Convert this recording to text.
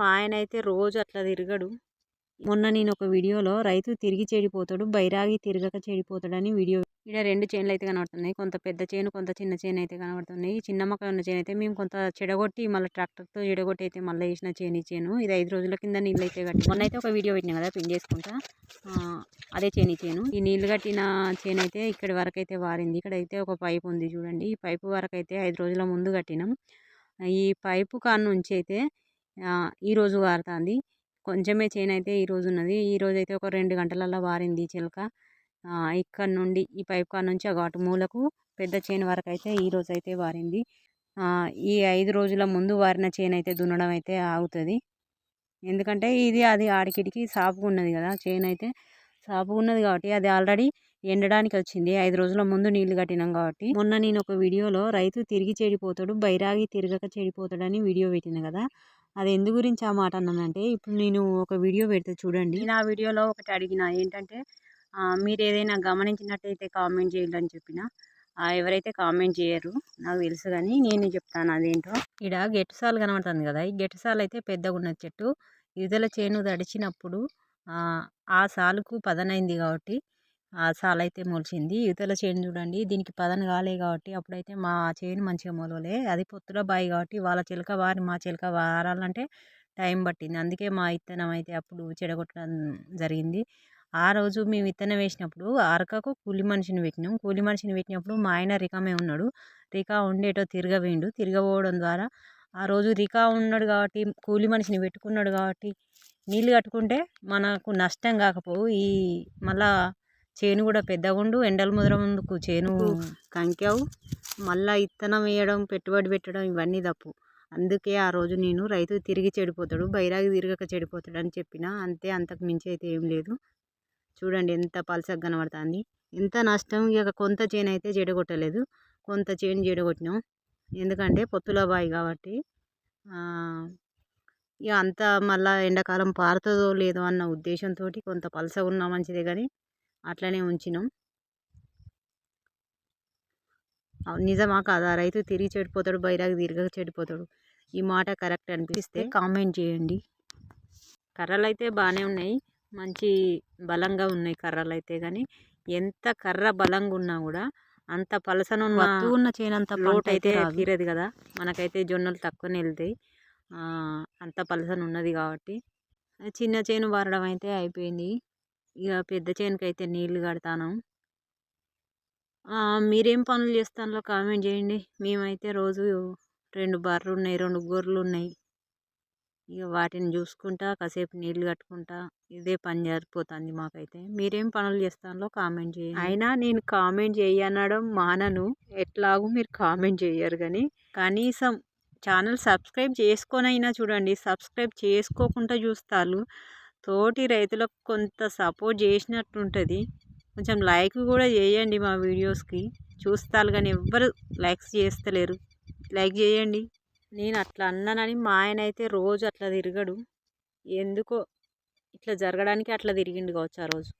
మా ఆయన అయితే రోజు అట్లా తిరగడు. మొన్న నేను ఒక వీడియోలో రైతు తిరిగి చెడిపోతాడు బైరాగి తిరగక చెడిపోతాడని వీడియో. ఇక్కడ రెండు చేనులు అయితే కనబడుతున్నాయి. కొంత పెద్ద చేను కొంత చిన్న చేను అయితే కనబడుతున్నాయి. చిన్న మొక్క ఉన్న చేను అయితే మేము కొంత చెడగొట్టి మళ్ళీ ట్రాక్టర్తో చెడగొట్టి అయితే మళ్ళీ వేసిన చేను ఇచ్చాను చేను. ఇది ఐదు రోజుల కింద నీళ్ళు అయితే కట్టి మొన్న అయితే ఒక వీడియో పెట్టినా కదా పిన్ చేసుకుంటా అదే చేని చేను. ఈ నీళ్ళు కట్టిన చేను అయితే ఇక్కడి వరకు అయితే వారింది. ఇక్కడ అయితే ఒక పైపు ఉంది చూడండి. ఈ పైపు వరకు అయితే ఐదు రోజుల ముందు కట్టినాం. ఈ పైపు కాడ నుంచి అయితే ఈరోజు వారుతుంది కొంచెమే చేను అయితే ఈరోజు ఉన్నది ఈ అయితే ఒక రెండు గంటలలో వారింది చిలక. ఇక్కడ నుండి ఈ పైప్ కాడ నుంచి ఆ అటు మూలకు పెద్ద చేను వరకు అయితే ఈ రోజు అయితే వారింది ఈ ఐదు రోజుల ముందు వారిన చేను అయితే దున్నడం అయితే ఆగుతుంది. ఎందుకంటే ఇది అది ఆడికిడికి సాపుగా ఉన్నది కదా. చేను అయితే సాపుగా ఉన్నది కాబట్టి అది ఆల్రెడీ ఎండడానికి వచ్చింది. ఐదు రోజుల ముందు నీళ్ళు కట్టినాం కాబట్టి. మొన్న నేను ఒక వీడియోలో రైతు తిరిగి చెడిపోతాడు బైరాగి తిరగక చెడిపోతాడని వీడియో పెట్టిన కదా. అది ఎందు గురించి ఆ మాట అన్నానంటే ఇప్పుడు నేను ఒక వీడియో పెడితే చూడండి. నేను ఆ వీడియోలో ఒకటి అడిగిన ఏంటంటే మీరు ఏదైనా గమనించినట్టయితే కామెంట్ చేయండి అని చెప్పిన ఎవరైతే కామెంట్ చేయరు నాకు తెలుసు కానీ నేను చెప్తాను అదేంటో. ఇక్కడ గెట్టుసాలు కనబడుతుంది కదా ఈ గెట్టుసాలు అయితే పెద్దగా ఉన్నది చెట్టు. ఇవతల చేను తడిచినప్పుడు ఆ, సాలుకు పదనైంది కాబట్టి సాల్ అయితే మొలిచింది. ఇవతల చేను చూడండి దీనికి పదన కాలే కాబట్టి అప్పుడైతే మా చేను మంచిగా మొలవలే. అది పొత్తుల బాయి కాబట్టి వాళ్ళ చిలక వారి మా చిలక వారాలంటే టైం పట్టింది. అందుకే మా విత్తనం అయితే అప్పుడు చెడగొట్టడం జరిగింది. ఆ రోజు మేము విత్తనం వేసినప్పుడు అరకకు కూలి మనిషిని పెట్టినాం. కూలి మనిషిని పెట్టినప్పుడు మా ఆయన రికామే ఉన్నాడు. రికా ఉండేటో తిరగవేయండు తిరగపోవడం ద్వారా ఆ రోజు రికా ఉన్నాడు కాబట్టి కూలి మనిషిని పెట్టుకున్నాడు కాబట్టి నీళ్ళు కట్టుకుంటే మనకు నష్టం కాకపోవు. ఈ మళ్ళా చేను కూడా పెద్దగా ఉండు ఎండల ముందుకు చేను కంకావు మళ్ళా ఇత్తనం వేయడం పెట్టుబడి పెట్టడం ఇవన్నీ తప్పు. అందుకే ఆ రోజు నేను రైతు తిరిగి చెడిపోతాడు బైరాగి తిరగక చెడిపోతాడు అని చెప్పిన అంతే అంతకు మించి అయితే ఏం లేదు. చూడండి ఎంత పలసగా కనబడుతుంది. ఎంత నష్టం ఇక కొంత చేను అయితే చెడగొట్టలేదు. కొంత చేను చెడగొట్టినాం. ఎందుకంటే పొత్తుల బాయి కాబట్టి ఇక అంతా మళ్ళా ఎండాకాలం పారుతుందో లేదో అన్న ఉద్దేశంతో కొంత పలసగా ఉన్నా మంచిదే కానీ అట్లనే ఉంచినాం. నిజమా కాదా? రైతు తిరిగి చెడిపోతాడు బైరాగి తిరగక చెడిపోతాడు. ఈ మాట కరెక్ట్ అనిపిస్తే కామెంట్ చేయండి. కర్రలు అయితే బాగానే ఉన్నాయి. మంచి బలంగా ఉన్నాయి కర్రలు అయితే కానీ ఎంత కర్ర బలంగా ఉన్నా కూడా అంత వత్తు ఉన్న చేనంత లోటు అయితే అయితే రాదు. తీరదు కదా? మనకైతే జొన్నలు తక్కువనే వెళ్తాయి. అంత పలసన ఉన్నది కాబట్టి. చిన్న చేను వారడం అయితే అయిపోయింది. ఇక పెద్ద చేనుకి అయితే నీళ్ళు కడతాను మీరేం పనులు చేస్తానో కామెంట్ చేయండి. మేమైతే రోజు రెండు బర్రెలు ఉన్నాయి రెండు గొర్రెలు ఉన్నాయి ఇక వాటిని చూసుకుంటా కాసేపు నీళ్ళు కట్టుకుంటా ఇదే పని జరిగిపోతుంది మాకైతే. మీరేం పనులు చేస్తానో కామెంట్ చేయండి. అయినా నేను కామెంట్ చేయనడం మానను. ఎట్లాగూ మీరు కామెంట్ చేయరు కానీ కనీసం ఛానల్ సబ్స్క్రైబ్ చేసుకొనైనా చూడండి. సబ్స్క్రైబ్ చేసుకోకుండా చూస్తారు తోటి రైతులకు కొంత సపోర్ట్ చేసినట్టు ఉంటుంది కొంచెం లైక్ కూడా చేయండి మా వీడియోస్కి. చూస్తారు కానీ ఎవ్వరు లైక్స్ చేస్తలేరు. లైక్ చేయండి. నేను అట్లా అన్నానని మా ఆయన అయితే రోజు అట్లా తిరగడు. ఎందుకో ఇట్లా జరగడానికి అట్లా తిరిగిండు కావచ్చు ఆ రోజు.